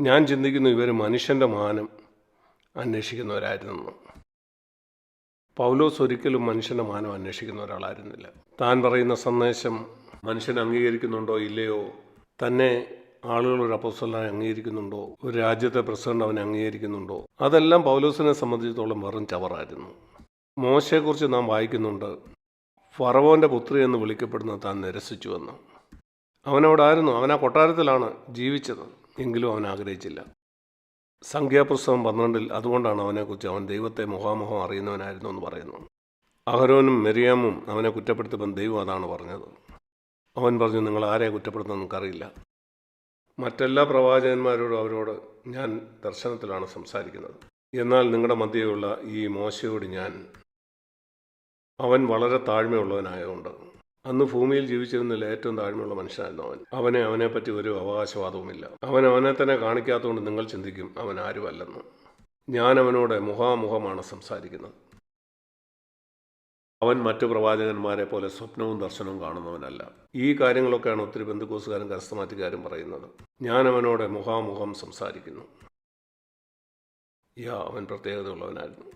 ഞാൻ ചിന്തിക്കുന്നു ഇവർ മനുഷ്യന്റെ മാനം അന്വേഷിക്കുന്നവരായിരുന്നു. പൗലോസ് ഒരിക്കലും മനുഷ്യന്റെ മാനം അന്വേഷിക്കുന്ന ഒരാളായിരുന്നില്ല. താൻ പറയുന്ന സന്ദേശം മനുഷ്യൻ അംഗീകരിക്കുന്നുണ്ടോ ഇല്ലയോ? തന്നെ ആളുകൾ ഒരു അപ്പോസ്റ്റലായി അംഗീകരിക്കുന്നുണ്ടോ? ഒരു രാജ്യത്തെ പ്രസിഡന്റ് അവനെ അംഗീകരിക്കുന്നുണ്ടോ? അതെല്ലാം പൗലോസിനെ സംബന്ധിച്ചിടത്തോളം വെറും ചവറായിരുന്നു. മോശയെക്കുറിച്ച് നാം വായിക്കുന്നുണ്ട് ഫറവോന്റെ പുത്രി എന്ന് വിളിക്കപ്പെടുന്ന താൻ നിരസിച്ചുവെന്ന്. അവനവിടെ ആയിരുന്നു അവൻ ആ കൊട്ടാരത്തിലാണ് ജീവിച്ചത്. എങ്കിലും അവൻ ആഗ്രഹിച്ചില്ല. സംഖ്യാപുസ്തകം പന്ത്രണ്ടിൽ അതുകൊണ്ടാണ് അവനെക്കുറിച്ച് അവൻ ദൈവത്തെ മുഖാമുഖം അറിയുന്നവനായിരുന്നു എന്ന് പറയുന്നു അഹരോനും മെരിയാമും അവനെ കുറ്റപ്പെടുത്തുമ്പോൾ ദൈവം അതാണ് പറഞ്ഞത്. അവൻ പറഞ്ഞു നിങ്ങൾ ആരെ കുറ്റപ്പെടുത്തുന്ന നമുക്കറിയില്ല മറ്റെല്ലാ പ്രവാചകന്മാരോടും അവരോട് ഞാൻ ദർശനത്തിലാണ് സംസാരിക്കുന്നത്. എന്നാൽ നിങ്ങളുടെ മധ്യയുള്ള ഈ മോശയോട് ഞാൻ അവൻ വളരെ താഴ്മയുള്ളവനായതുകൊണ്ട് അന്ന് ഭൂമിയിൽ ജീവിച്ചിരുന്നതിൽ ഏറ്റവും താഴ്മയുള്ള മനുഷ്യനായിരുന്നു അവൻ. അവനെ അവനെപ്പറ്റി ഒരു അവകാശവാദവുമില്ല. അവൻ അവനെ തന്നെ കാണിക്കാത്തതുകൊണ്ട് നിങ്ങൾ ചിന്തിക്കും അവൻ ആരുമല്ലെന്ന്. ഞാൻ അവനോട് മുഖാമുഖമാണ് സംസാരിക്കുന്നത്. അവൻ മറ്റു പ്രവാചകന്മാരെ പോലെ സ്വപ്നവും ദർശനവും കാണുന്നവനല്ല. ഈ കാര്യങ്ങളൊക്കെയാണ് ഒത്തിരി ബന്ധുക്കോസുകാരും കരസ്ഥമാറ്റുകാരും പറയുന്നത്. ഞാൻ അവനോട് മുഖാമുഖം സംസാരിക്കുന്നു. യാ അവൻ പ്രത്യേകതയുള്ളവനായിരുന്നു.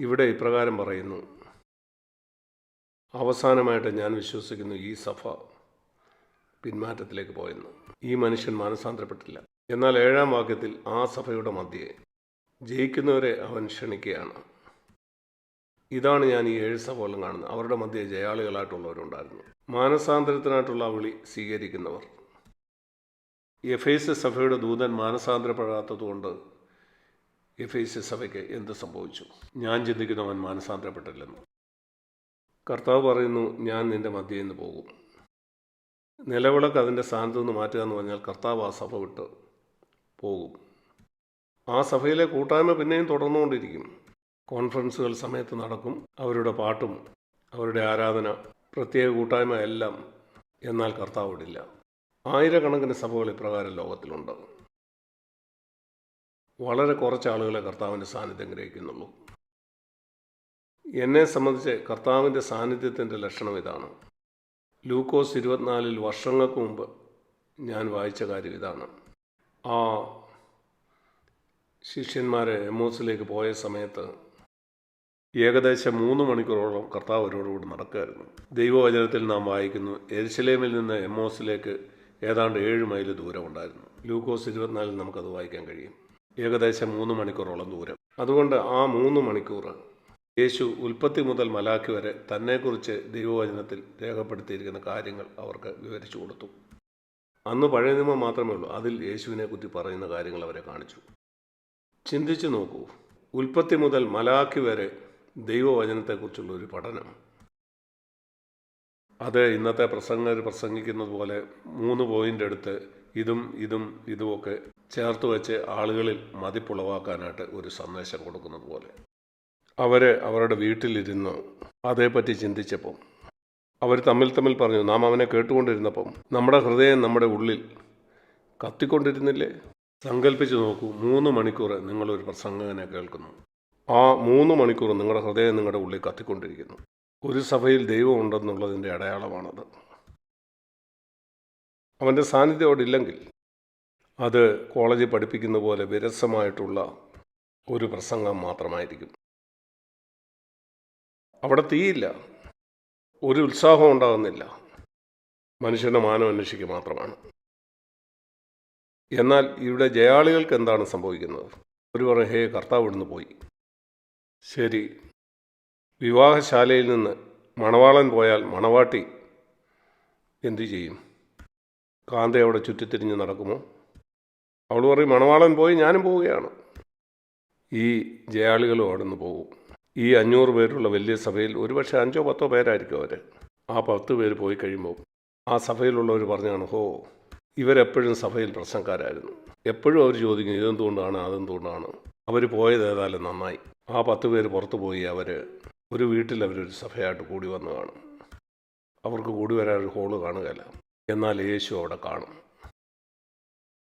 ഇവിടെ ഇപ്രകാരം പറയുന്നു. അവസാനമായിട്ട് ഞാൻ വിശ്വസിക്കുന്നു ഈ സഭ പിന്മാറ്റത്തിലേക്ക് പോയെന്ന്. ഈ മനുഷ്യൻ മാനസാന്തരപ്പെട്ടില്ല. എന്നാൽ ഏഴാം വാക്യത്തിൽ ആ സഭയുടെ മധ്യെ ജയിക്കുന്നവരെ അവൻ ക്ഷണിക്കുകയാണ്. ഇതാണ് ഞാൻ ഈ ഏഴ് സഭകളും കാണുന്നത്. അവരുടെ മധ്യെ ജയാളികളായിട്ടുള്ളവരുണ്ടായിരുന്നു. മാനസാന്തരത്തിനായിട്ടുള്ള വിളി സ്വീകരിക്കുന്നവർ. എഫേസ് സഭയുടെ ദൂതൻ മാനസാന്തരപ്പെടാത്തതുകൊണ്ട് എഫേസ് സഭയ്ക്ക് എന്ത് സംഭവിച്ചു? ഞാൻ ചിന്തിക്കുന്നവൻ മാനസാന്തരപ്പെട്ടില്ലെന്ന്. കർത്താവ് പറയുന്നു ഞാൻ നിന്റെ മധ്യയിൽ നിന്ന് പോകും. നിലവിളക്ക് അതിന്റെ സ്ഥാനത്ത് നിന്ന് മാറ്റുക എന്ന് പറഞ്ഞാൽ കർത്താവ് ആ സഭ വിട്ട് പോകും. ആ സഭയിലെ കൂട്ടായ്മ പിന്നെയും തുടർന്നുകൊണ്ടിരിക്കും. കോൺഫറൻസുകൾ സമയത്ത് നടക്കും അവരുടെ പാട്ടും അവരുടെ ആരാധന പ്രത്യേക കൂട്ടായ്മ എല്ലാം എന്നാൽ കർത്താവ് ഇടില്ല ആയിരക്കണക്കിന് സഭകൾ ഇപ്രകാരം ലോകത്തിലുണ്ട്. വളരെ കുറച്ച് ആളുകളെ കർത്താവിന്റെ സാന്നിധ്യം ഗ്രഹിക്കുന്നുള്ളൂ. എന്നെ സംബന്ധിച്ച് കർത്താവിന്റെ സാന്നിധ്യത്തിന്റെ ലക്ഷണം ഇതാണ്. ലൂക്കോസ് ഇരുപത്തിനാലിൽ വർഷങ്ങൾക്ക് മുമ്പ് ഞാൻ വായിച്ച കാര്യം ഇതാണ്. ആ ശിഷ്യന്മാരെ എമോസിലേക്ക് പോയ സമയത്ത് ഏകദേശം മൂന്ന് മണിക്കൂറോളം കർത്താവ് അവരോടുകൂടി നടക്കുകയായിരുന്നു. ദൈവവചനത്തിൽ നാം വായിക്കുന്നു എരിശലേമിൽ നിന്ന് എമോസിലേക്ക് ഏതാണ്ട് ഏഴ് മൈൽ ദൂരം ഉണ്ടായിരുന്നു. ലൂക്കോസ് ഇരുപത്തിനാലിൽ നമുക്കത് വായിക്കാൻ കഴിയും. ഏകദേശം മൂന്ന് മണിക്കൂറോളം ദൂരം. അതുകൊണ്ട് ആ മൂന്ന് മണിക്കൂർ യേശു ഉൽപ്പത്തി മുതൽ മലാഖി വരെ തന്നെക്കുറിച്ച് ദൈവവചനത്തിൽ രേഖപ്പെടുത്തിയിരിക്കുന്ന കാര്യങ്ങൾ അവർക്ക് വിവരിച്ചു കൊടുത്തു. അന്ന് പഴയ നിയമം മാത്രമേ ഉള്ളൂ. അതിൽ യേശുവിനെ കുറ്റി പറയുന്ന കാര്യങ്ങൾ അവരെ കാണിച്ചു. ചിന്തിച്ചു നോക്കൂ. ഉൽപ്പത്തി മുതൽ മലാഖി വരെ ദൈവവചനത്തെക്കുറിച്ചുള്ള ഒരു പഠനം. അത് ഇന്നത്തെ പ്രസംഗർ പ്രസംഗിക്കുന്നത് പോലെ മൂന്ന് പോയിന്റ് എടുത്ത് ഇതും ഇതും ഇതുമൊക്കെ ചേർത്ത് വെച്ച് ആളുകളിൽ മതിപ്പുളവാക്കാനായിട്ട് ഒരു സന്ദേശം കൊടുക്കുന്നത് പോലെ. അവർ അവരുടെ വീട്ടിലിരുന്ന് അതേപ്പറ്റി ചിന്തിച്ചപ്പം അവർ തമ്മിൽ തമ്മിൽ പറഞ്ഞു നാം അവനെ കേട്ടുകൊണ്ടിരുന്നപ്പം നമ്മുടെ ഹൃദയം നമ്മുടെ ഉള്ളിൽ കത്തിക്കൊണ്ടിരുന്നില്ലേ? സങ്കല്പിച്ച് നോക്കൂ മൂന്ന് മണിക്കൂർ നിങ്ങളൊരു പ്രസംഗകനെ കേൾക്കുന്നു. ആ മൂന്ന് മണിക്കൂർ നിങ്ങളുടെ ഹൃദയം നിങ്ങളുടെ ഉള്ളിൽ കത്തിക്കൊണ്ടിരിക്കുന്നു. ഒരു സഭയിൽ ദൈവമുണ്ടെന്നുള്ളതിന്റെ അടയാളമാണത്. അവന്റെ സാന്നിധ്യം അവിടെ ഇല്ലെങ്കിൽ അത് കോളേജിൽ പഠിപ്പിക്കുന്ന പോലെ വിരസമായിട്ടുള്ള ഒരു പ്രസംഗം മാത്രമായിരിക്കും. അവിടെ തീയില്ല. ഒരു ഉത്സാഹം ഉണ്ടാകുന്നില്ല. മനുഷ്യന്റെ മാനം അന്വേഷിക്കുക മാത്രമാണ്. എന്നാൽ ഇവിടെ ജയാളികൾക്ക് എന്താണ് സംഭവിക്കുന്നത്? ഒരു പറയും ഹേ കർത്താവ് ഇവിടുന്ന് പോയി. ശരി. വിവാഹശാലയിൽ നിന്ന് മണവാളൻ പോയാൽ മണവാട്ടി എന്തു ചെയ്യും? കാന്ത അവിടെ ചുറ്റിത്തിരിഞ്ഞ് നടക്കുമോ? അവൾ പറയും മണവാളൻ പോയി ഞാനും പോവുകയാണ്. ഈ ജയാളികളും അവിടെ നിന്ന് പോകും ഈ അഞ്ഞൂറ് പേരുള്ള വലിയ സഭയിൽ ഒരുപക്ഷെ അഞ്ചോ പത്തോ പേരായിരിക്കും അവർ ആ പത്ത് പേര് പോയി കഴിയുമ്പോൾ ആ സഭയിലുള്ളവർ പറഞ്ഞാണ് ഹോ ഇവരെപ്പോഴും സഭയിൽ പ്രശ്നക്കാരായിരുന്നു. എപ്പോഴും അവർ ചോദിക്കും ഇതെന്തുകൊണ്ടാണ്? അതെന്തുകൊണ്ടാണ്? അവർ പോയത് ഏതായാലും നന്നായി. ആ പത്ത് പേര് പുറത്തു പോയി അവർ ഒരു വീട്ടിൽ അവരൊരു സഭയായിട്ട് കൂടി വന്ന് കാണും അവർക്ക് കൂടി വരാൻ ഒരു ഹോൾ കാണുകയല്ല. എന്നാൽ യേശു അവിടെ കാണും.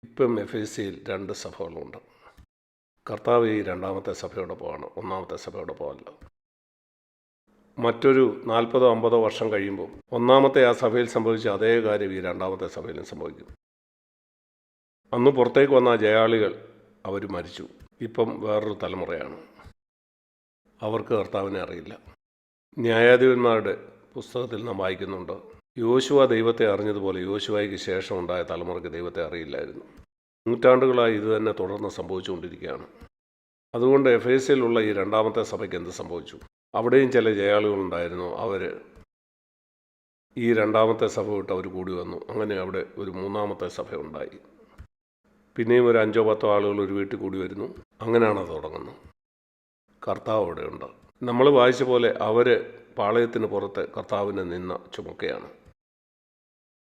ഇപ്പം എഫ് എസ് സിയിൽ രണ്ട് സഭകളുണ്ട്. കർത്താവ് ഈ രണ്ടാമത്തെ സഭയോടൊപ്പമാണ് ഒന്നാമത്തെ സഭയോടൊപ്പമല്ല മറ്റൊരു നാൽപ്പതോ അമ്പതോ വർഷം കഴിയുമ്പോൾ ഒന്നാമത്തെ ആ സഭയിൽ സംഭവിച്ച അതേ കാര്യം ഈ രണ്ടാമത്തെ സഭയിലും സംഭവിക്കും. അന്ന് പുറത്തേക്ക് വന്ന ജയാളികൾ അവർ മരിച്ചു. ഇപ്പം വേറൊരു തലമുറയാണ്. അവർക്ക് കർത്താവിനെ അറിയില്ല. ന്യായാധിപന്മാരുടെ പുസ്തകത്തിൽ നാം വായിക്കുന്നുണ്ട് യോശുവ ദൈവത്തെ അറിഞ്ഞതുപോലെ യോശുവയ്ക്ക് ശേഷം ഉണ്ടായ തലമുറയ്ക്ക് ദൈവത്തെ അറിയില്ലായിരുന്നു. നൂറ്റാണ്ടുകളായി ഇത് തന്നെ തുടർന്ന് സംഭവിച്ചുകൊണ്ടിരിക്കുകയാണ്. അതുകൊണ്ട് എഫ് എസിലുള്ള ഈ രണ്ടാമത്തെ സഭയ്ക്ക് എന്ത് സംഭവിച്ചു? അവിടെയും ചില ജയാളികളുണ്ടായിരുന്നു. അവർ ഈ രണ്ടാമത്തെ സഭ വിട്ട് അവർ കൂടി വന്നു. അങ്ങനെ അവിടെ ഒരു മൂന്നാമത്തെ സഭ ഉണ്ടായി. പിന്നെയും ഒരു അഞ്ചോ പത്തോ ആളുകൾ ഒരു വീട്ടിൽ കൂടി വരുന്നു. അങ്ങനെയാണ് അത് തുടങ്ങുന്നത്. കർത്താവ് അവിടെയുണ്ട്. നമ്മൾ വായിച്ച പോലെ അവർ പാളയത്തിന് പുറത്ത് കർത്താവിനെ നിന്ന ചുമക്കയാണ്.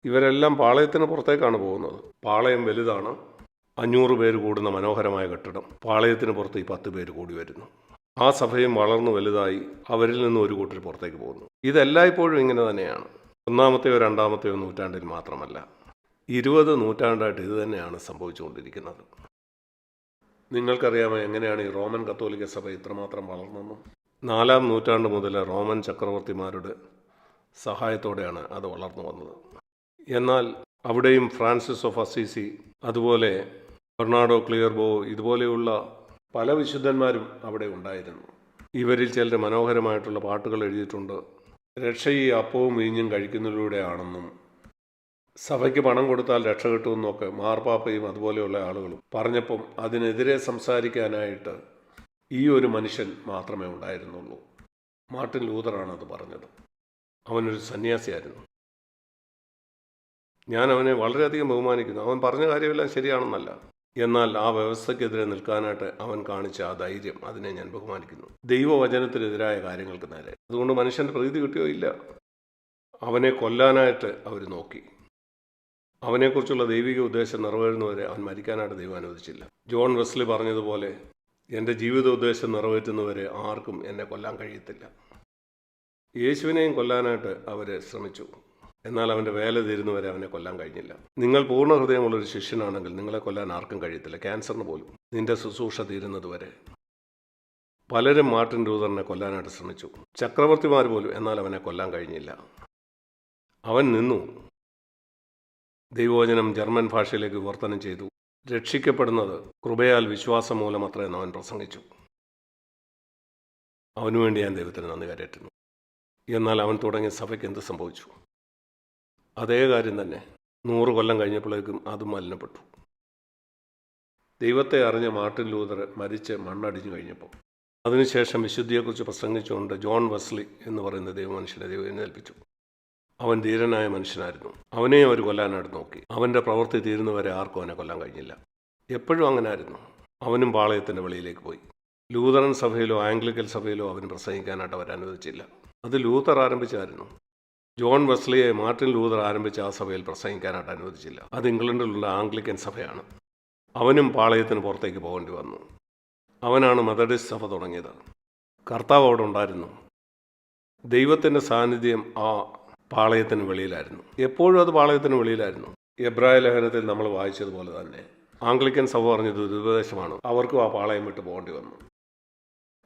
ഇവരെല്ലാം പാളയത്തിന് പുറത്തേക്കാണ് പോകുന്നത്. പാളയം വലുതാണ്. അഞ്ഞൂറ് പേര് കൂടുന്ന മനോഹരമായ കെട്ടിടം. പാളയത്തിന് പുറത്ത് ഈ പത്ത് പേര് കൂടി വരുന്നു. ആ സഭയും വളർന്നു വലുതായി അവരിൽ നിന്ന് ഒരു കൂട്ടർ പുറത്തേക്ക് പോകുന്നു. ഇതെല്ലായ്പ്പോഴും ഇങ്ങനെ തന്നെയാണ്. ഒന്നാമത്തെയോ രണ്ടാമത്തെയോ നൂറ്റാണ്ടിൽ മാത്രമല്ല. ഇരുപത് നൂറ്റാണ്ടായിട്ട് ഇത് തന്നെയാണ് സംഭവിച്ചുകൊണ്ടിരിക്കുന്നത്. നിങ്ങൾക്കറിയാമോ എങ്ങനെയാണ് ഈ റോമൻ കത്തോലിക്ക സഭ ഇത്രമാത്രം വളർന്നതെന്നും നാലാം നൂറ്റാണ്ട് മുതൽ റോമൻ ചക്രവർത്തിമാരുടെ സഹായത്തോടെയാണ് അത് വളർന്നു വന്നത്. എന്നാൽ അവിടെയും ഫ്രാൻസിസ് ഓഫ് അസീസി അതുപോലെ ബെർണാഡോ ക്ലിയർബോ ഇതുപോലെയുള്ള പല വിശുദ്ധന്മാരും അവിടെ ഉണ്ടായിരുന്നു. ഇവരിൽ ചിലർ മനോഹരമായിട്ടുള്ള പാട്ടുകൾ എഴുതിയിട്ടുണ്ട്. രക്ഷ ഈ അപ്പവും വീഞ്ഞും കഴിക്കുന്നതിലൂടെയാണെന്നും സഭയ്ക്ക് പണം കൊടുത്താൽ രക്ഷ കിട്ടുമെന്നൊക്കെ മാർപ്പാപ്പയും അതുപോലെയുള്ള ആളുകളും പറഞ്ഞപ്പം അതിനെതിരെ സംസാരിക്കാനായിട്ട് ഈ ഒരു മനുഷ്യൻ മാത്രമേ ഉണ്ടായിരുന്നുള്ളൂ. മാർട്ടിൻ ലൂതറാണ് അത് പറഞ്ഞത്. അവനൊരു സന്യാസിയായിരുന്നു. ഞാൻ അവനെ വളരെയധികം ബഹുമാനിക്കുന്നു. അവൻ പറഞ്ഞ കാര്യമെല്ലാം ശരിയാണെന്നല്ല. എന്നാൽ ആ വ്യവസ്ഥയ്ക്കെതിരെ നിൽക്കാനായിട്ട് അവൻ കാണിച്ച ആ ധൈര്യം അതിനെ ഞാൻ ബഹുമാനിക്കുന്നു. ദൈവവചനത്തിനെതിരായ കാര്യങ്ങൾക്ക് നേരെ. അതുകൊണ്ട് മനുഷ്യന്റെ പ്രീതി കിട്ടിയോ ഇല്ല. അവനെ കൊല്ലാനായിട്ട് അവർ നോക്കി. അവനെക്കുറിച്ചുള്ള ദൈവിക ഉദ്ദേശം നിറവേറുന്നവരെ അവൻ മരിക്കാനായിട്ട് ദൈവം അനുവദിച്ചില്ല. ജോൺ വെസ്ലി പറഞ്ഞതുപോലെ എന്റെ ജീവിത ഉദ്ദേശം നിറവേറ്റുന്നവരെ ആർക്കും എന്നെ കൊല്ലാൻ കഴിയത്തില്ല. യേശുവിനെയും കൊല്ലാനായിട്ട് അവർ ശ്രമിച്ചു. എന്നാൽ അവന്റെ വേല തീരുന്നവരെ അവനെ കൊല്ലാൻ കഴിഞ്ഞില്ല. നിങ്ങൾ പൂർണ ഹൃദയമുള്ളൊരു ശിഷ്യനാണെങ്കിൽ നിങ്ങളെ കൊല്ലാൻ ആർക്കും കഴിയത്തില്ല. ക്യാൻസറിന് പോലും. നിന്റെ ശുശ്രൂഷ തീരുന്നതുവരെ പലരും മാർട്ടിൻ ലൂതറിനെ കൊല്ലാനായിട്ട് ശ്രമിച്ചു. ചക്രവർത്തിമാർ പോലും എന്നാൽ അവനെ കൊല്ലാൻ കഴിഞ്ഞില്ല. അവൻ നിന്നു. ദൈവവചനം ജർമ്മൻ ഭാഷയിലേക്ക് വിവർത്തനം ചെയ്തു. രക്ഷിക്കപ്പെടുന്നത് കൃപയാൽ വിശ്വാസം മൂലം അത്രയെന്ന് അവൻ പ്രസംഗിച്ചു. അവനുവേണ്ടി ഞാൻ ദൈവത്തിന് നന്ദി കരയറ്റുന്നു. എന്നാൽ അവൻ തുടങ്ങിയ സഭയ്ക്ക് എന്ത് സംഭവിച്ചു? അതേ കാര്യം തന്നെ. നൂറ് കൊല്ലം കഴിഞ്ഞപ്പോഴേക്കും അത് മലിനപ്പെട്ടു. ദൈവത്തെ അറിഞ്ഞ മാർട്ടിൻ ലൂതർ മരിച്ച് മണ്ണടിഞ്ഞു കഴിഞ്ഞപ്പോൾ. അതിനുശേഷം വിശുദ്ധിയെക്കുറിച്ച് പ്രസംഗിച്ചുകൊണ്ട് ജോൺ വെസ്ലി എന്ന് പറയുന്ന ദൈവമനുഷ്യനെ ദൈവം ഏൽപ്പിച്ചു അവൻ ധീരനായ മനുഷ്യനായിരുന്നു. അവനെ അവർ കൊല്ലാനായിട്ട് നോക്കി. അവന്റെ പ്രവൃത്തി തീരുന്നവരെ ആർക്കും അവനെ കൊല്ലാൻ കഴിഞ്ഞില്ല. എപ്പോഴും അങ്ങനെ ആയിരുന്നു അവനും പാളയത്തിന്റെ വെളിയിലേക്ക് പോയി. ലൂതറൻ സഭയിലോ ആംഗ്ലിക്കൽ സഭയിലോ അവന് പ്രസംഗിക്കാനായിട്ട് അവർ അനുവദിച്ചില്ല. അത് ലൂതർ ആരംഭിച്ചായിരുന്നു. ജോൺ വെസ്ലിയെ മാർട്ടിൻ ലൂതർ ആരംഭിച്ച ആ സഭയിൽ പ്രസംഗിക്കാനായിട്ട് അനുവദിച്ചില്ല. അത് ഇംഗ്ലണ്ടിലുള്ള ആംഗ്ലിക്കൻ സഭയാണ്. അവനും പാളയത്തിന് പുറത്തേക്ക് പോകേണ്ടി വന്നു. അവനാണ് മെത്തഡിസ്റ്റ് സഭ തുടങ്ങിയത്. കർത്താവ് അവിടെ ഉണ്ടായിരുന്നു. ദൈവത്തിന്റെ സാന്നിധ്യം ആ പാളയത്തിന് വെളിയിലായിരുന്നു. എപ്പോഴും അത് പാളയത്തിന് വെളിയിലായിരുന്നു. എബ്രായ ലേഖനത്തിൽ നമ്മൾ വായിച്ചതുപോലെ തന്നെ ആംഗ്ലിക്കൻ സഭ പറഞ്ഞത് ദുരുപദേശമാണ് അവർക്കും ആ പാളയം വിട്ട് പോകേണ്ടി വന്നു.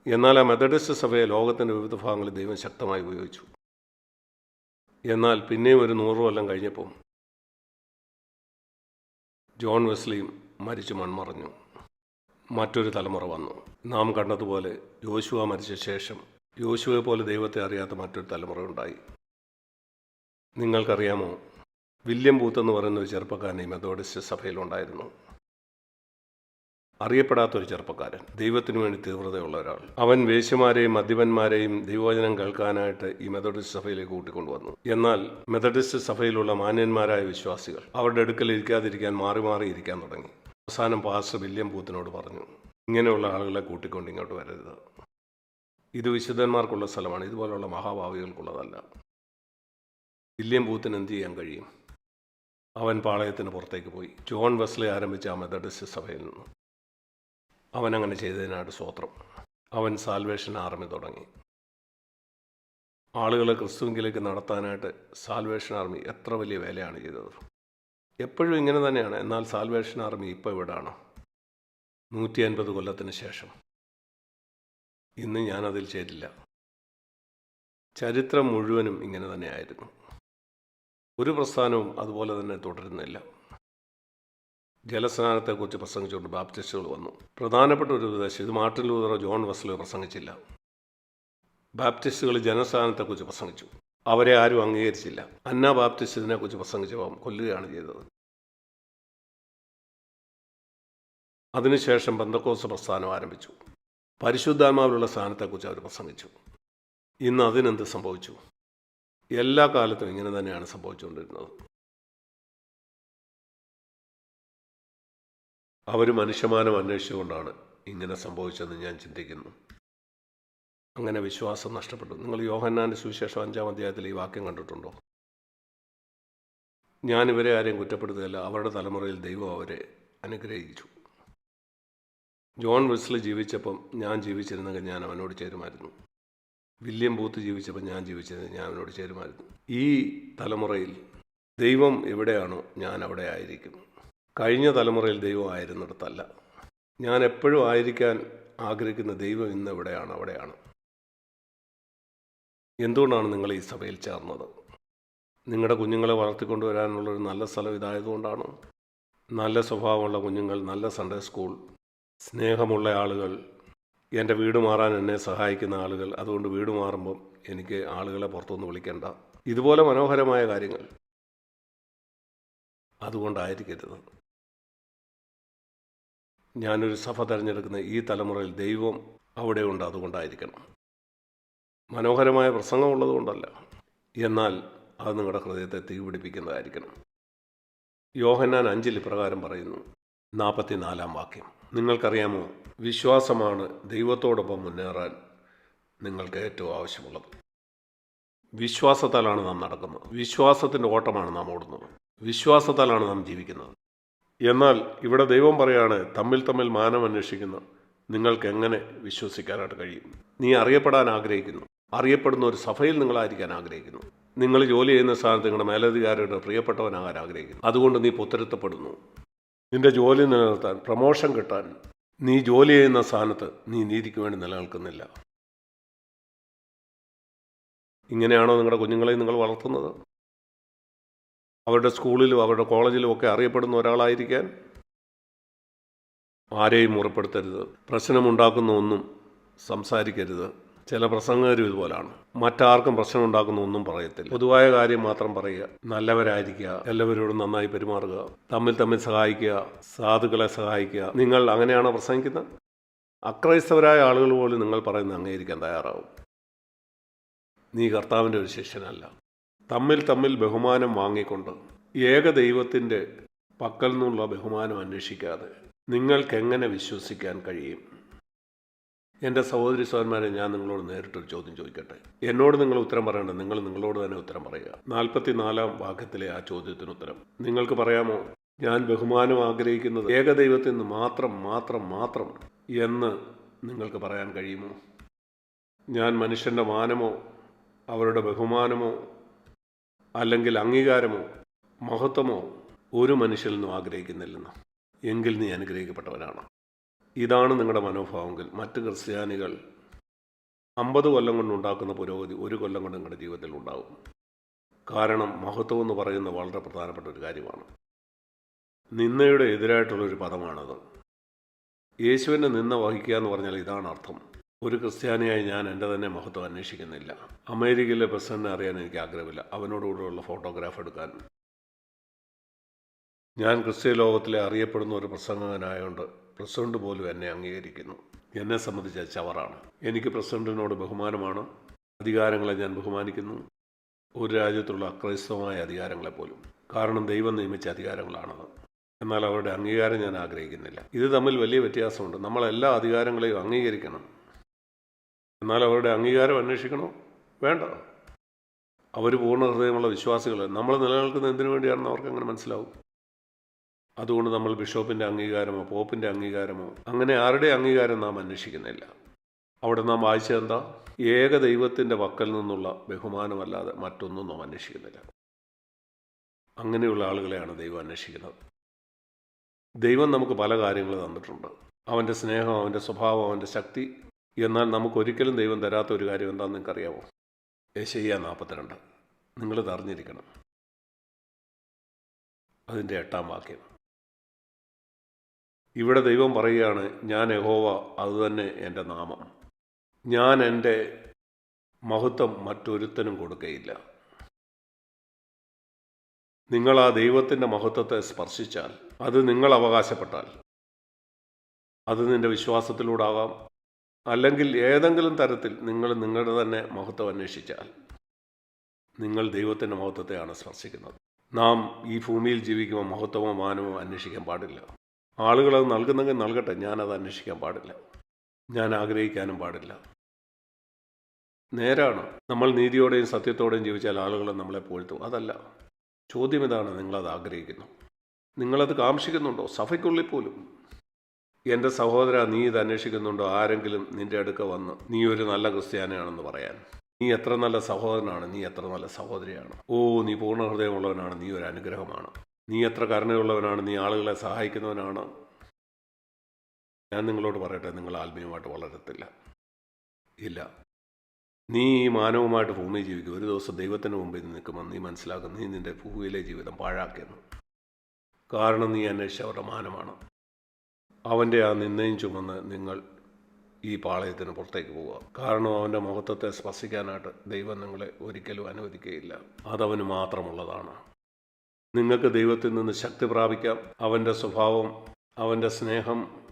എന്നാൽ ആ മെത്തഡിസ്റ്റ് സഭയെ ലോകത്തിന്റെ വിവിധ ഭാഗങ്ങളിൽ ദൈവം ശക്തമായി ഉപയോഗിച്ചു. എന്നാൽ പിന്നെയും ഒരു നൂറ് കൊല്ലം കഴിഞ്ഞപ്പോൾ ജോൺ വെസ്ലിയും മരിച്ചു മൺമറഞ്ഞു. മറ്റൊരു തലമുറ വന്നു. നാം കണ്ടതുപോലെ യോശുവ മരിച്ച ശേഷം യോശുവെ പോലെ ദൈവത്തെ അറിയാത്ത മറ്റൊരു തലമുറ ഉണ്ടായി. നിങ്ങൾക്കറിയാമോ? വില്യം ബൂത്ത് എന്ന് പറയുന്ന ഒരു ചെറുപ്പക്കാരൻ ഈ സഭയിലുണ്ടായിരുന്നു. അറിയപ്പെടാത്തൊരു ചെറുപ്പക്കാരൻ. ദൈവത്തിനു വേണ്ടി തീവ്രതയുള്ള ഒരാൾ അവൻ വേശ്യമാരെയും മദ്യപന്മാരെയും ദൈവവചനം കേൾക്കാനായിട്ട് ഈ മെത്തഡിസ്റ്റ് സഭയിലേക്ക് കൂട്ടിക്കൊണ്ടുവന്നു. എന്നാൽ മെത്തഡിസ്റ്റ് സഭയിലുള്ള മാന്യന്മാരായ വിശ്വാസികൾ അവരുടെ അടുക്കൽ ഇരിക്കാതിരിക്കാൻ മാറി മാറി ഇരിക്കാൻ തുടങ്ങി. അവസാനം പാസ്റ്റർ വില്യം ബൂത്തിനോട് പറഞ്ഞു ഇങ്ങനെയുള്ള ആളുകളെ കൂട്ടിക്കൊണ്ട് ഇങ്ങോട്ട് വരരുത്. ഇത് വിശുദ്ധന്മാർക്കുള്ള സ്ഥലമാണ്. ഇതുപോലുള്ള മഹാഭാവികൾക്കുള്ളതല്ല. വില്യം ബൂത്തിന് എന്ത് ചെയ്യാൻ കഴിയും? അവൻ പാളയത്തിന് പുറത്തേക്ക് പോയി. ജോൺ വെസ്ലി ആരംഭിച്ച ആ മെത്തഡിസ്റ്റ് സഭയിൽ നിന്ന്. അവൻ അങ്ങനെ ചെയ്തതിനായിട്ട് സ്വോത്രം അവൻ സാൽവേഷൻ ആർമി തുടങ്ങി. ആളുകളെ ക്രിസ്തുവിലേക്ക് നടത്താനായിട്ട് സാൽവേഷൻ ആർമി എത്ര വലിയ വേലയാണ് ചെയ്തത്. എപ്പോഴും ഇങ്ങനെ തന്നെയാണ്. എന്നാൽ സാൽവേഷൻ ആർമി ഇപ്പോൾ ഇവിടാണ് നൂറ്റി അൻപത് കൊല്ലത്തിന് ശേഷം. ഇന്ന് ഞാനതിൽ ചേരില്ല. ചരിത്രം മുഴുവനും ഇങ്ങനെ തന്നെയായിരുന്നു. ഒരു പ്രസ്ഥാനവും അതുപോലെ തന്നെ തുടരുന്നില്ല. ജലസ്നാനത്തെക്കുറിച്ച് പ്രസംഗിച്ചുകൊണ്ട് ബാപ്റ്റിസ്റ്റുകൾ വന്നു. പ്രധാനപ്പെട്ട ഒരു ഉപദേശം ഇത് മാർട്ടിൻ ലൂതറോ ജോൺ വെസ്ലോ പ്രസംഗിച്ചില്ല. ബാപ്റ്റിസ്റ്റുകൾ ജനസ്നാനത്തെക്കുറിച്ച് പ്രസംഗിച്ചു. അവരെ ആരും അംഗീകരിച്ചില്ല. അന്ന ബാപ്റ്റിസ്റ്റ് ഇതിനെക്കുറിച്ച് പ്രസംഗിച്ചപ്പോൾ കൊല്ലുകയാണ് ചെയ്തത്. അതിനുശേഷം ബന്ധക്കോസ് പ്രസ്ഥാനം ആരംഭിച്ചു. പരിശുദ്ധാത്മാവിലുള്ള സ്ഥാനത്തെക്കുറിച്ച് അവർ പ്രസംഗിച്ചു. ഇന്ന് അതിനെന്ത് സംഭവിച്ചു? എല്ലാ കാലത്തും ഇങ്ങനെ തന്നെയാണ് സംഭവിച്ചുകൊണ്ടിരുന്നത്. അവർ മനുഷ്യമാനം അന്വേഷിച്ചുകൊണ്ടാണ് ഇങ്ങനെ സംഭവിച്ചതെന്ന് ഞാൻ ചിന്തിക്കുന്നു. അങ്ങനെ വിശ്വാസം നഷ്ടപ്പെട്ടു. നിങ്ങൾ യോഹന്നാന്റെ സുവിശേഷം അഞ്ചാം അധ്യായത്തിൽ ഈ വാക്യം കണ്ടിട്ടുണ്ടോ? ഞാൻ ഇവരെ ആരെയും കുറ്റപ്പെടുത്തുകയല്ല അവരുടെ തലമുറയിൽ ദൈവം അവരെ അനുഗ്രഹിച്ചു. ജോൺ വിസ്ലി ജീവിച്ചപ്പം ഞാൻ ജീവിച്ചിരുന്നെങ്കിൽ ഞാൻ അവനോട് ചേരുമായിരുന്നു. വില്യം ബൂത്ത് ജീവിച്ചപ്പോൾ ഞാൻ ജീവിച്ചിരുന്നെങ്കിൽ ഞാൻ അവനോട് ചേരുമായിരുന്നു. ഈ തലമുറയിൽ ദൈവം എവിടെയാണോ ഞാൻ അവിടെ ആയിരിക്കും. കഴിഞ്ഞ തലമുറയിൽ ദൈവം ആയിരുന്നിടത്തല്ല. ഞാൻ എപ്പോഴും ആയിരിക്കാൻ ആഗ്രഹിക്കുന്ന ദൈവം ഇന്ന് എവിടെയാണ്? അവിടെയാണ്. എന്തുകൊണ്ടാണ് നിങ്ങൾ ഈ സഭയിൽ ചേർന്നത്? നിങ്ങളുടെ കുഞ്ഞുങ്ങളെ വളർത്തിക്കൊണ്ടുവരാനുള്ളൊരു നല്ല സ്ഥലം ഇതായതുകൊണ്ടാണ്? നല്ല സ്വഭാവമുള്ള കുഞ്ഞുങ്ങൾ നല്ല സൺഡേ സ്കൂൾ സ്നേഹമുള്ള ആളുകൾ എന്റെ വീട് മാറാൻ എന്നെ സഹായിക്കുന്ന ആളുകൾ. അതുകൊണ്ട് വീട് മാറുമ്പം എനിക്ക് ആളുകളെ പുറത്തുനിന്ന് വിളിക്കേണ്ട. ഇതുപോലെ മനോഹരമായ കാര്യങ്ങൾ അതുകൊണ്ടായിരിക്കരുത്. ഞാനൊരു സഭ തിരഞ്ഞെടുക്കുന്ന ഈ തലമുറയിൽ ദൈവം അവിടെയുണ്ട് അതുകൊണ്ടായിരിക്കണം. മനോഹരമായ പ്രസംഗമുള്ളതുകൊണ്ടല്ല എന്നാൽ അത് നിങ്ങളുടെ ഹൃദയത്തെ തീപിടിപ്പിക്കുന്നതായിരിക്കണം യോഹന്നാൻ അഞ്ചിൽ ഇപ്രകാരം പറയുന്നു നാൽപ്പത്തിനാലാം വാക്യം. നിങ്ങൾക്കറിയാമോ വിശ്വാസമാണ് ദൈവത്തോടൊപ്പം മുന്നേറാൻ നിങ്ങൾക്ക് ഏറ്റവും ആവശ്യമുള്ളത്. വിശ്വാസത്താലാണ് നാം നടക്കുന്നത്. വിശ്വാസത്തിന്റെ ഓട്ടമാണ് നാം ഓടുന്നത്. വിശ്വാസത്താലാണ് നാം ജീവിക്കുന്നത്. എന്നാൽ ഇവിടെ ദൈവം പറയാണ് തമ്മിൽ തമ്മിൽ മാനം അന്വേഷിക്കുന്ന. നിങ്ങൾക്ക് എങ്ങനെ വിശ്വസിക്കാനായിട്ട് കഴിയും? നീ അറിയപ്പെടാൻ ആഗ്രഹിക്കുന്നു. അറിയപ്പെടുന്ന ഒരു സഭയിൽ നിങ്ങളായിരിക്കാൻ ആഗ്രഹിക്കുന്നു. നിങ്ങൾ ജോലി ചെയ്യുന്ന സ്ഥാനത്ത് നിങ്ങളുടെ മേലധികാരിയുടെ പ്രിയപ്പെട്ടവനാകാൻ ആഗ്രഹിക്കുന്നു. അതുകൊണ്ട് നീ പുത്തരുത്തപ്പെടുന്നു നിന്റെ ജോലി നിലനിർത്താൻ പ്രമോഷൻ കിട്ടാൻ നീ ജോലി ചെയ്യുന്ന സ്ഥാനത്ത് നീ നീതിക്ക് വേണ്ടി നിലനിൽക്കുന്നില്ല. ഇങ്ങനെയാണോ നിങ്ങളുടെ കുഞ്ഞുങ്ങളെ നിങ്ങൾ വളർത്തുന്നത്? അവരുടെ സ്കൂളിലും അവരുടെ കോളേജിലും ഒക്കെ അറിയപ്പെടുന്ന ഒരാളായിരിക്കാൻ ആരെയും മുറപ്പെടുത്തരുത്. പ്രശ്നമുണ്ടാക്കുന്ന ഒന്നും സംസാരിക്കരുത്. ചില പ്രസംഗകരും ഇതുപോലാണ്. മറ്റാർക്കും പ്രശ്നമുണ്ടാക്കുന്ന ഒന്നും പറയത്തില്ല. പൊതുവായ കാര്യം മാത്രം പറയുക. നല്ലവരായിരിക്കുക. എല്ലാവരോടും നന്നായി പെരുമാറുക. തമ്മിൽ തമ്മിൽ സഹായിക്കുക. സാധുക്കളെ സഹായിക്കുക. നിങ്ങൾ അങ്ങനെയാണോ പ്രസംഗിക്കുന്നത്? അക്രൈസ്തവരായ ആളുകൾ പോലും നിങ്ങൾ പറയുന്നത് അംഗീകരിക്കാൻ തയ്യാറാവും. നീ കർത്താവിന്റെ ഒരു ശിഷ്യനല്ല. തമ്മിൽ തമ്മിൽ ബഹുമാനം വാങ്ങിക്കൊണ്ട് ഏക ദൈവത്തിന്റെ പക്കൽ നിന്നുള്ള ബഹുമാനം അന്വേഷിക്കാതെ നിങ്ങൾക്കെങ്ങനെ വിശ്വസിക്കാൻ കഴിയും? എന്റെ സഹോദരി സഹോദരന്മാരെ ഞാൻ നിങ്ങളോട് നേരിട്ടൊരു ചോദ്യം ചോദിക്കട്ടെ? എന്നോട് നിങ്ങൾ ഉത്തരം പറയേണ്ട നിങ്ങൾ നിങ്ങളോട് തന്നെ ഉത്തരം പറയുക. നാൽപ്പത്തിനാലാം വാക്യത്തിലെ ആ ചോദ്യത്തിന് ഉത്തരം. നിങ്ങൾക്ക് പറയാമോ? ഞാൻ ബഹുമാനം ആഗ്രഹിക്കുന്നത് ഏകദൈവത്തിൽ നിന്ന് മാത്രം മാത്രം മാത്രം എന്ന് നിങ്ങൾക്ക് പറയാൻ കഴിയുമോ? ഞാൻ മനുഷ്യന്റെ മാനമോ അവരുടെ ബഹുമാനമോ അല്ലെങ്കിൽ അംഗീകാരമോ മഹത്വമോ ഒരു മനുഷ്യരിൽ നിന്നും ആഗ്രഹിക്കുന്നില്ലെന്ന്. എങ്കിൽ നീ അനുഗ്രഹിക്കപ്പെട്ടവനാണ്. ഇതാണ് നിങ്ങളുടെ മനോഭാവമെങ്കിൽ മറ്റ് ക്രിസ്ത്യാനികൾ അമ്പത് കൊല്ലം കൊണ്ടുണ്ടാക്കുന്ന പുരോഗതി ഒരു കൊല്ലം കൊണ്ട് നിങ്ങളുടെ ജീവിതത്തിൽ ഉണ്ടാവും. കാരണം മഹത്വം എന്ന് പറയുന്ന വളരെ പ്രധാനപ്പെട്ട ഒരു കാര്യമാണ്. നിന്നയുടെ എതിരായിട്ടുള്ളൊരു പദമാണത്. യേശുവിന്റെ നിന്ന വഹിക്കുക എന്ന് പറഞ്ഞാൽ ഇതാണ് അർത്ഥം. ഒരു ക്രിസ്ത്യാനിയായി ഞാൻ എന്റെ തന്നെ മഹത്വം അന്വേഷിക്കുന്നില്ല. അമേരിക്കയിലെ പ്രസിഡന്റിനെ അറിയാൻ എനിക്ക് ആഗ്രഹമില്ല. അവനോടുകൂടെയുള്ള ഫോട്ടോഗ്രാഫ് എടുക്കാൻ. ഞാൻ ക്രിസ്ത്യ ലോകത്തിലെ അറിയപ്പെടുന്ന ഒരു പ്രസംഗകനായതുകൊണ്ട് പ്രസിഡന്റ് പോലും എന്നെ അംഗീകരിക്കുന്നു. എന്നെ സംബന്ധിച്ച ചവറാണ്. എനിക്ക് പ്രസിഡന്റിനോട് ബഹുമാനമാണ്. അധികാരങ്ങളെ ഞാൻ ബഹുമാനിക്കുന്നു. ഒരു രാജ്യത്തുള്ള അക്രൈസ്തവമായ അധികാരങ്ങളെ പോലും. കാരണം ദൈവം നിയമിച്ച അധികാരങ്ങളാണത്. എന്നാൽ അവരുടെ അംഗീകാരം ഞാൻ ആഗ്രഹിക്കുന്നില്ല. ഇത് തമ്മിൽ വലിയ വ്യത്യാസമുണ്ട്. നമ്മൾ എല്ലാ അധികാരങ്ങളെയും അംഗീകരിക്കണം. എന്നാൽ അവരുടെ അംഗീകാരം അന്വേഷിക്കണോ? വേണ്ട? അവർ പൂർണ ഹൃദയമുള്ള വിശ്വാസികൾ നമ്മൾ നിലനിൽക്കുന്ന എന്തിനു വേണ്ടിയാണെന്ന് അവർക്ക് അങ്ങനെ മനസ്സിലാവും. അതുകൊണ്ട് നമ്മൾ ബിഷപ്പിന്റെ അംഗീകാരമോ പോപ്പിന്റെ അംഗീകാരമോ അങ്ങനെ ആരുടെ അംഗീകാരം നാം അന്വേഷിക്കുന്നില്ല. അവിടെ നാം വായിച്ചത് എന്താ? ഏക ദൈവത്തിന്റെ പക്കൽ നിന്നുള്ള ബഹുമാനമല്ലാതെ മറ്റൊന്നും നാം അന്വേഷിക്കുന്നില്ല. അങ്ങനെയുള്ള ആളുകളെയാണ് ദൈവം അന്വേഷിക്കുന്നത്. ദൈവം നമുക്ക് പല കാര്യങ്ങൾ തന്നിട്ടുണ്ട്. അവന്റെ സ്നേഹം അവന്റെ സ്വഭാവം അവന്റെ ശക്തി എന്നാൽ നമുക്കൊരിക്കലും ദൈവം തരാത്ത ഒരു കാര്യം എന്താണെന്ന് നിങ്ങൾക്കറിയാമോ യശയ്യ നാൽപ്പത്തിരണ്ട് നിങ്ങളിത് അറിഞ്ഞിരിക്കണം. അതിന്റെ എട്ടാം വാക്യം. ഇവിടെ ദൈവം പറയുകയാണ് ഞാൻ യഹോവ അതുതന്നെ എന്റെ നാമം. ഞാൻ എന്റെ മഹത്വം മറ്റൊരുത്തനും കൊടുക്കുകയില്ല നിങ്ങൾ ആ ദൈവത്തിന്റെ മഹത്വത്തെ സ്പർശിച്ചാൽ അത് നിങ്ങൾ അവകാശപ്പെട്ടാൽ അത് നിന്റെ വിശ്വാസത്തിലൂടാകാം അല്ലെങ്കിൽ ഏതെങ്കിലും തരത്തിൽ നിങ്ങൾ നിങ്ങളുടെ തന്നെ മഹത്വം അന്വേഷിച്ചാൽ നിങ്ങൾ ദൈവത്തിന്റെ മഹത്വത്തെയാണ് സ്പർശിക്കുന്നത്. നാം ഈ ഭൂമിയിൽ ജീവിക്കുമ്പോൾ മഹത്വമോ മാനമോ അന്വേഷിക്കാൻ പാടില്ല. ആളുകൾ അത് നൽകുന്നെങ്കിൽ നൽകട്ടെ ഞാനത് അന്വേഷിക്കാൻ പാടില്ല. ഞാൻ ആഗ്രഹിക്കാനും പാടില്ല. നേരാണ്? നമ്മൾ നീതിയോടെയും സത്യത്തോടെയും ജീവിച്ചാൽ ആളുകൾ നമ്മളെ പോഴ്ത്തും അതല്ല. ചോദ്യം ഇതാണ് നിങ്ങളത് ആഗ്രഹിക്കുന്നു. നിങ്ങളത് കാംക്ഷിക്കുന്നുണ്ടോ? സഭയ്ക്കുള്ളിൽ പോലും. എന്റെ സഹോദര നീ ഇത് അന്വേഷിക്കുന്നുണ്ടോ? ആരെങ്കിലും നിന്റെ അടുക്ക വന്ന് നീ ഒരു നല്ല ക്രിസ്ത്യാനിയാണെന്ന് പറയാൻ. നീ എത്ര നല്ല സഹോദരനാണ് നീ എത്ര നല്ല സഹോദരിയാണ്. ഓ നീ പൂർണ ഹൃദയമുള്ളവനാണ് നീ ഒരു അനുഗ്രഹമാണ്. നീ എത്ര കരുണയുള്ളവനാണ് നീ ആളുകളെ സഹായിക്കുന്നവനാണ്. ഞാൻ നിങ്ങളോട് പറയട്ടെ നിങ്ങൾ ആത്മീയമായിട്ട് വളരത്തില്ല. ഇല്ല. നീ ഈ മാനവുമായിട്ട് ഭൂമി ജീവിക്കും ഒരു ദിവസം ദൈവത്തിന് മുമ്പിൽ നിൽക്കുമ്പോൾ നീ മനസ്സിലാക്കും നീ നിന്റെ ഭൂമിയിലെ ജീവിതം പാഴാക്കിയെന്ന്. കാരണം നീ അന്വേഷിച്ച അവരുടെ മാനമാണ്. അവന്റെ ആ നിന്നയും ചുമന്ന് നിങ്ങൾ ഈ പാളയത്തിന് പുറത്തേക്ക് പോവുക. കാരണം അവന്റെ മഹത്വത്തെ സ്പർശിക്കാനായിട്ട് ദൈവം നിങ്ങളെ ഒരിക്കലും അനുവദിക്കുകയില്ല. അതവന് മാത്രമുള്ളതാണ്. നിങ്ങൾക്ക് ദൈവത്തിൽ നിന്ന് ശക്തി പ്രാപിക്കാം. അവന്റെ സ്വഭാവം അവന്റെ സ്നേഹം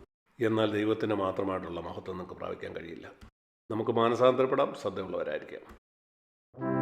എന്നാൽ ദൈവത്തിന് മാത്രമായിട്ടുള്ള മഹത്വം നിങ്ങൾക്ക് പ്രാപിക്കാൻ കഴിയില്ല. നമുക്ക് മാനസാന്തരപ്പെടാം. ശ്രദ്ധയുള്ളവരായിരിക്കാം.